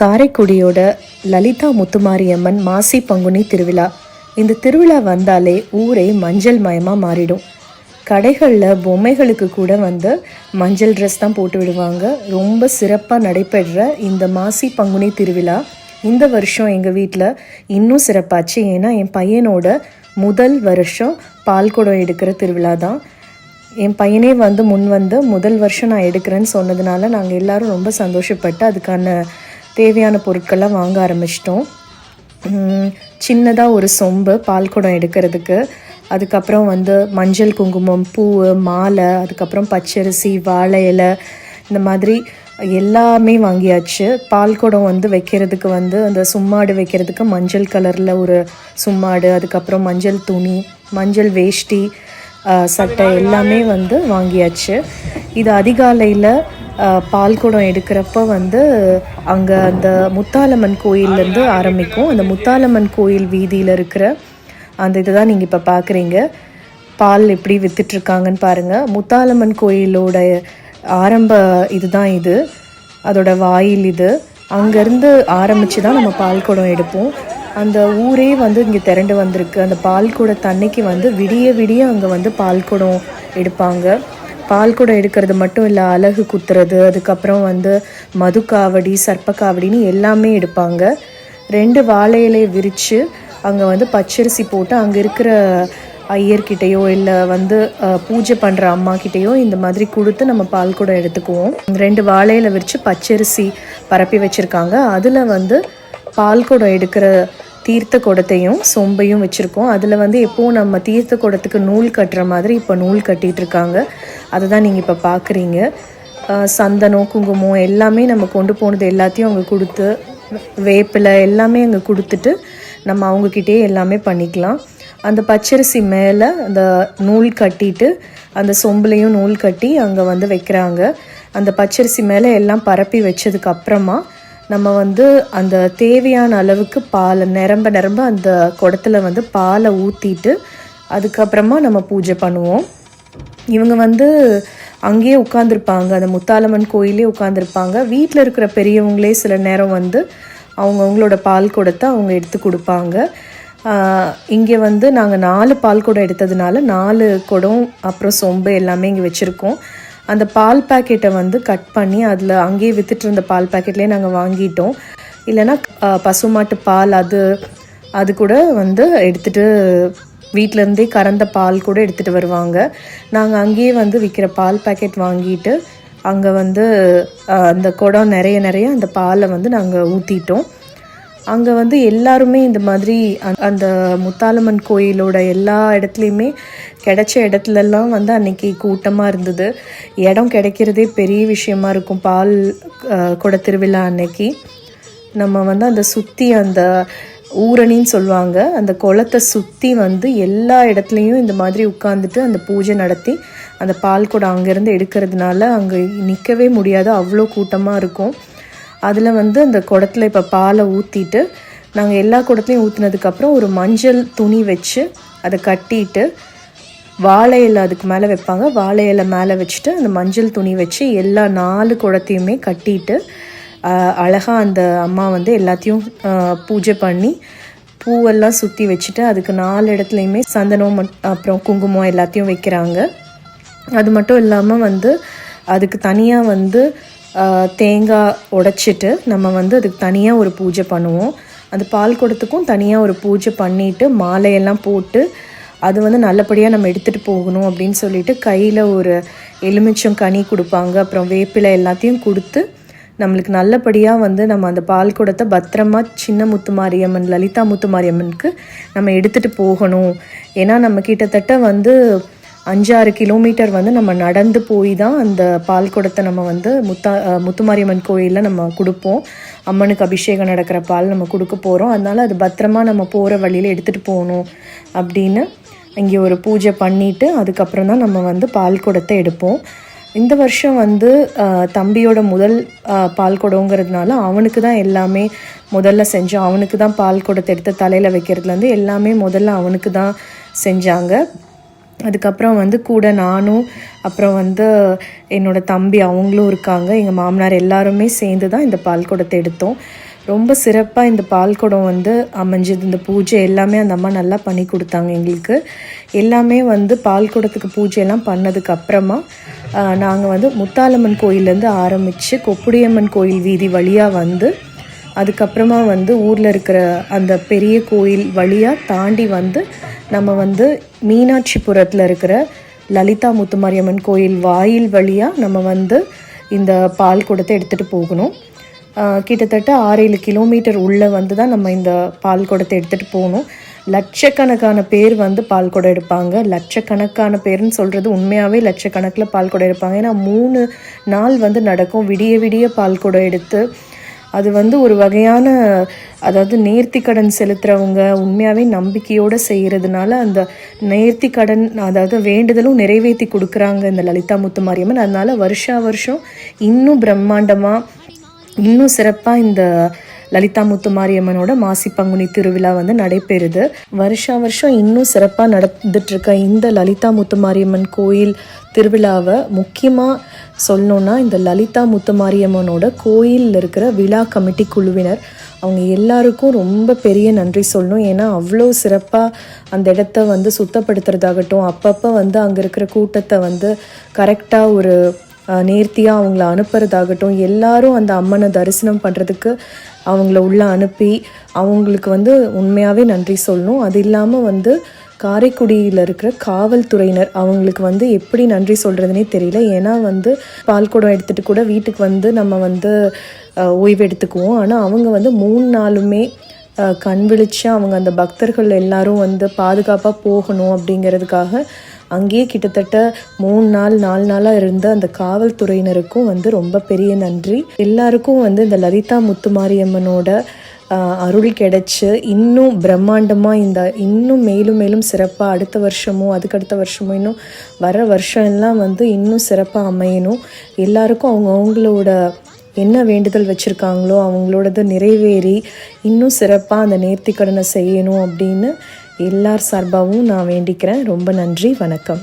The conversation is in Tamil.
காரைக்குடியோட லலிதா முத்துமாரியம்மன் மாசி பங்குனி திருவிழா. இந்த திருவிழா வந்தாலே ஊரே மஞ்சள் மயமாக மாறிடும். கடைகளில் பொம்மைகளுக்கு கூட வந்து மஞ்சள் ட்ரெஸ் தான் போட்டு விடுவாங்க. ரொம்ப சிறப்பாக நடைபெற்ற இந்த மாசி பங்குனி திருவிழா. இந்த வருஷம் எங்கள் வீட்டில் இன்னும் சிறப்பாச்சு. ஏன்னா என் பையனோட முதல் வருஷம் பால்குடம் எடுக்கிற திருவிழா தான். என் பையனே வந்து முன் வந்து முதல் வருஷம் நான் எடுக்கிறேன்னு சொன்னதுனால நாங்கள் எல்லோரும் ரொம்ப சந்தோஷப்பட்டு அதுக்கான தேவையான பொருட்கள்லாம் வாங்க ஆரம்பிச்சிட்டோம். சின்னதாக ஒரு சொம்பு பால் குடம் எடுக்கிறதுக்கு. அதுக்கப்புறம் வந்து மஞ்சள் குங்குமம் பூ மாலை அதுக்கப்புறம் பச்சரிசி வாழை இலை இந்த மாதிரி எல்லாமே வாங்கியாச்சு. பால் குடம் வந்து வைக்கிறதுக்கு வந்து அந்த சும்மாடு வைக்கிறதுக்கு மஞ்சள் கலரில் ஒரு சும்மாடு அதுக்கப்புறம் மஞ்சள் துணி மஞ்சள் வேஷ்டி சட்டை எல்லாமே வந்து வாங்கியாச்சு. இது அதிகாலையில் பால் குடம் எடுக்கிறப்ப வந்து அங்கே அந்த முத்தாலம்மன் கோயிலேருந்து ஆரம்பிக்கும். அந்த முத்தாலம்மன் கோயில் வீதியில் இருக்கிற அந்த இதை தான் நீங்கள் இப்போ பார்க்குறீங்க பால் எப்படி வித்துட்ருக்காங்கன்னு பாருங்கள் முத்தாலம்மன் கோயிலோட ஆரம்ப இதுதான் இது. அதோட வாயில் இது. அங்கேருந்து ஆரம்பித்து தான் நம்ம பால் குடம் எடுப்போம். அந்த ஊரே வந்து இங்கே திரண்டு வந்திருக்கு. அந்த பால் குடம் தண்ணிக்கு வந்து விடிய விடிய அங்கே வந்து பால் குடம் எடுப்பாங்க. பால் கூட எடுக்கிறது மட்டும் இல்லை அலகு குத்துறது அதுக்கப்புறம் வந்து மது காவடி சர்ப்ப காவடின்னு எல்லாமே எடுப்பாங்க. ரெண்டு வாழை விரித்து அங்கே வந்து பச்சரிசி போட்டு அங்கே இருக்கிற ஐயர்கிட்டயோ இல்லை வந்து பூஜை பண்ணுற அம்மா கிட்டேயோ இந்த மாதிரி கொடுத்து நம்ம பால் கூட எடுத்துக்குவோம். ரெண்டு வாழையில விரித்து பச்சரிசி பரப்பி வச்சுருக்காங்க. அதில் வந்து பால் குடம் எடுக்கிற தீர்த்த குடத்தையும் சொம்பையும் வச்சுருக்கோம். அதில் வந்து எப்போவும் நம்ம தீர்த்த குடத்துக்கு நூல் கட்டுற மாதிரி இப்போ நூல் கட்டிகிட்ருக்காங்க இருக்காங்க. அதை தான் நீங்கள் இப்போ பார்க்குறீங்க சந்தனம் குங்குமம் எல்லாமே நம்ம கொண்டு போனது எல்லாத்தையும் அவங்க கொடுத்து வேப்பிலை எல்லாமே அங்கே கொடுத்துட்டு நம்ம அவங்கக்கிட்டே எல்லாமே பண்ணிக்கலாம். அந்த பச்சரிசி மேலே அந்த நூல் கட்டிட்டு அந்த சொம்புலையும் நூல் கட்டி அங்கே வந்து வைக்கிறாங்க. அந்த பச்சரிசி மேலே எல்லாம் பரப்பி வச்சதுக்கு அப்புறமா நம்ம வந்து அந்த தேவையான அளவுக்கு பாலை நிரம்ப நிரம்ப அந்த குடத்துல வந்து பாலை ஊற்றிட்டு அதுக்கப்புறமா நம்ம பூஜை பண்ணுவோம். இவங்க வந்து அங்கேயே உட்காந்துருப்பாங்க அந்த முத்தாலம்மன் கோயிலே உட்காந்துருப்பாங்க வீட்டில் இருக்கிற பெரியவங்களே சில நேரம் வந்து அவங்கவுங்களோட பால் குடத்தை அவங்க எடுத்து கொடுப்பாங்க. இங்கே வந்து நாங்கள் நாலு பால் குடம் எடுத்ததுனால நாலு குடம் அப்புறம் சொம்பு எல்லாமே இங்கே வச்சுருக்கோம். அந்த பால் பாக்கெட்டை வந்து கட் பண்ணி அதில் அங்கேயே வித்துட்டு இருந்த பால் பாக்கெட்லேயே நாங்கள் வாங்கிட்டோம். இல்லைன்னா பசுமாட்டு பால் அது அது கூட வந்து எடுத்துகிட்டு வீட்டிலேருந்தே கறந்த பால் கூட எடுத்துகிட்டு வருவாங்க. நாங்கள் அங்கேயே வந்து விற்கிற பால் பாக்கெட் வாங்கிட்டு அங்கே வந்து அந்த குடம் நிறைய நிறைய அந்த பாலை வந்து நாங்கள் ஊற்றிட்டோம் அங்கே வந்து எல்லாருமே இந்த மாதிரி அந்த- அந்த முத்தாலம்மன் கோயிலோட எல்லா இடத்துலையுமே கிடைச்ச இடத்துலலாம் வந்து அன்னைக்கு கூட்டமாக இருந்தது. இடம் கிடைக்கிறதே பெரிய விஷயமா இருக்கும். பால் குட திருவிழா அன்னைக்கு. நம்ம வந்து அந்த சுற்றி அந்த ஊரணின்னு சொல்லுவாங்க. அந்த குளத்தை சுற்றி வந்து எல்லா இடத்துலையும் இந்த மாதிரி உட்காந்துட்டு அந்த பூஜை நடத்தி அந்த பால் குடம் அங்கேருந்து எடுக்கிறதுனால அங்கே நிற்கவே முடியாது. அவ்வளோ கூட்டமாக இருக்கும். அதில் வந்து அந்த குடத்துல இப்போ பாலை ஊற்றிட்டு நாங்கள் எல்லா குடத்துலையும் ஊற்றுனதுக்கப்புறம் ஒரு மஞ்சள் துணி வச்சு அதை கட்டிட்டு வாழை இலை அதுக்கு மேலே வைப்பாங்க. வாழை இலை மேலே வச்சுட்டு அந்த மஞ்சள் துணி வச்சு எல்லா நாலு குடத்தையுமே கட்டிட்டு அழகாக அந்த அம்மா வந்து எல்லாத்தையும் பூஜை பண்ணி பூவெல்லாம் சுற்றி வச்சுட்டு அதுக்கு நாலு இடத்துலையுமே சந்தனம் அப்புறம் குங்குமம் எல்லாத்தையும் வைக்கிறாங்க. அது மட்டும் இல்லாமல் வந்து அதுக்கு தனியாக வந்து தேங்காய் உடைச்சிட்டு நம்ம வந்து அதுக்கு தனியாக ஒரு பூஜை பண்ணுவோம். அந்த பால் குடத்துக்கும் தனியாக ஒரு பூஜை பண்ணிவிட்டு மாலையெல்லாம் போட்டு அது வந்து நல்லபடியாக நம்ம எடுத்துகிட்டு போகணும் அப்படின்னு சொல்லிட்டு கையில் ஒரு எலுமிச்சம் கனி கொடுப்பாங்க. அப்புறம் வேப்பிலை எல்லாத்தையும் கொடுத்து நம்மளுக்கு நல்லபடியாக வந்து நம்ம அந்த பால் குடத்தை பத்திரமா சின்ன முத்து மாரியம்மன் லலிதா முத்துமாரியம்மனுக்கு நம்ம எடுத்துகிட்டு போகணும். ஏன்னா நம்ம கிட்டத்தட்ட வந்து அஞ்சாறு கிலோமீட்டர் வந்து நம்ம நடந்து போய் தான் அந்த பால் குடத்தை நம்ம வந்து முத்தா முத்துமாரியம்மன் கோயிலில் நம்ம கொடுப்போம். அம்மனுக்கு அபிஷேகம் நடக்கிற பால் நம்ம கொடுக்க போகிறோம் அதனால அது பத்திரமா நம்ம போகிற வழியில் எடுத்துகிட்டு போகணும் அப்படின்னு இங்கே ஒரு பூஜை பண்ணிவிட்டு அதுக்கப்புறம் தான் நம்ம வந்து பால் குடத்தை எடுப்போம். இந்த வருஷம் வந்து தம்பியோட முதல் பால் குடங்கிறதுனால அவனுக்கு தான் எல்லாமே முதல்ல செஞ்சோம். அவனுக்கு தான் பால் குடத்தை எடுத்து தலையில் வைக்கிறதுலேருந்து எல்லாமே முதல்ல அவனுக்கு தான் செஞ்சாங்க. அதுக்கப்புறம் வந்து கூட நானும் அப்புறம் வந்து என்னோட தம்பி அவங்களும் இருக்காங்க. எங்கள் மாமனார் எல்லாருமே சேர்ந்து தான் இந்த பால்குடத்தை எடுத்தோம். ரொம்ப சிறப்பாக இந்த பால்குடம் வந்து அமைஞ்சது. இந்த பூஜை எல்லாமே அந்த அம்மா நல்லா பண்ணி கொடுத்தாங்க எங்களுக்கு. எல்லாமே வந்து பால்குடத்துக்கு பூஜையெல்லாம் பண்ணதுக்கு அப்புறமா நாங்கள் வந்து முத்தாலம்மன் கோயிலேருந்து ஆரம்பித்து கொப்புடியம்மன் கோயில் வீதி வழியாக வந்து அதுக்கப்புறமா வந்து ஊரில் இருக்கிற அந்த பெரிய கோயில் வழியாக தாண்டி வந்து நம்ம வந்து மீனாட்சிபுரத்தில் இருக்கிற லலிதா முத்துமாரியம்மன் கோயில் வாயில் வழியாக நம்ம வந்து இந்த பால் குடத்தை எடுத்துகிட்டு போகணும். கிட்டத்தட்ட ஆறு ஏழு கிலோமீட்டர் உள்ளே வந்து தான் நம்ம இந்த பால் குடத்தை எடுத்துகிட்டு போகணும். லட்சக்கணக்கான பேர் வந்து பால் குடம் எடுப்பாங்க. லட்சக்கணக்கான பேர்னு சொல்கிறது உண்மையாகவே லட்சக்கணக்கில் பால் குடம் எடுப்பாங்க. ஏன்னா மூணு நாள் வந்து நடக்கும். விடிய விடிய பால் குடம் எடுத்து அது வந்து ஒரு வகையான அதாவது நேர்த்தி கடன் செலுத்துறவங்க உண்மையாகவே நம்பிக்கையோடு செய்கிறதுனால அந்த நேர்த்தி கடன் அதாவது வேண்டுதலும் நிறைவேற்றி கொடுக்குறாங்க இந்த லலிதா முத்துமாரியம்மன் அதனால் வருஷா வருஷம் இன்னும் பிரம்மாண்டமாக இன்னும் சிறப்பாக இந்த லலிதா முத்துமாரியம்மனோட மாசி பங்குனி திருவிழா வந்து நடைபெறுது. வருஷா வருஷம் இன்னும் சிறப்பாக நடந்துட்டு இருக்க இந்த லலிதா முத்துமாரியம்மன் கோயில் திருவிழாவை முக்கியமாக சொல்லணுன்னா இந்த லலிதா முத்துமாரியம்மனோட கோயிலில் இருக்கிற விழா கமிட்டி குழுவினர் அவங்க எல்லாருக்கும் ரொம்ப பெரிய நன்றி சொல்லணும். ஏன்னா அவ்வளோ சிறப்பாக அந்த இடத்த வந்து சுத்தப்படுத்துறதாகட்டும் அப்பப்போ வந்து அங்கே இருக்கிற கூட்டத்தை வந்து கரெக்டாக ஒரு நேர்த்தியாக அவங்கள அனுப்புறதாகட்டும் எல்லாரும் அந்த அம்மனை தரிசனம் பண்ணுறதுக்கு அவங்கள உள்ளே அனுப்பி அவங்களுக்கு வந்து உண்மையாகவே நன்றி சொல்லணும். அது இல்லாமல் வந்து காரைக்குடியில் இருக்கிற காவல்துறையினர் அவங்களுக்கு வந்து எப்படி நன்றி சொல்கிறதுனே தெரியல. ஏன்னா வந்து பால்குடம் எடுத்துகிட்டு கூட வீட்டுக்கு வந்து நம்ம வந்து ஓய்வு எடுத்துக்குவோம். ஆனால் அவங்க வந்து மூணு நாளுமே கண் விழிச்சு அவங்க அந்த பக்தர்கள் எல்லாரும் வந்து பாதுகாப்பாக போகணும் அப்படிங்கிறதுக்காக அங்கேயே கிட்டத்தட்ட மூணு நாள் நாலு நாளாக இருந்த அந்த காவல்துறையினருக்கும் வந்து ரொம்ப பெரிய நன்றி. எல்லாருக்கும் வந்து இந்த லலிதா முத்துமாரியம்மனோட அருள் கிடச்சி இன்னும் பிரம்மாண்டமாக இந்த இன்னும் மேலும் மேலும் சிறப்பாக அடுத்த வருஷமும் அதுக்கடுத்த வருஷமும் இன்னும் வர வருஷம் எல்லாம் வந்து இன்னும் சிறப்பாக அமையணும். எல்லாருக்கும் அவங்க அவங்களோட என்ன வேண்டுதல் வச்சுருக்காங்களோ அவங்களோடது நிறைவேறி இன்னும் சிறப்பாக அந்த நேர்த்திக்கடனை செய்யணும் அப்படின்னு எல்லார் சார்பாகவும் நான் வேண்டிக்கிறேன். ரொம்ப நன்றி. வணக்கம்.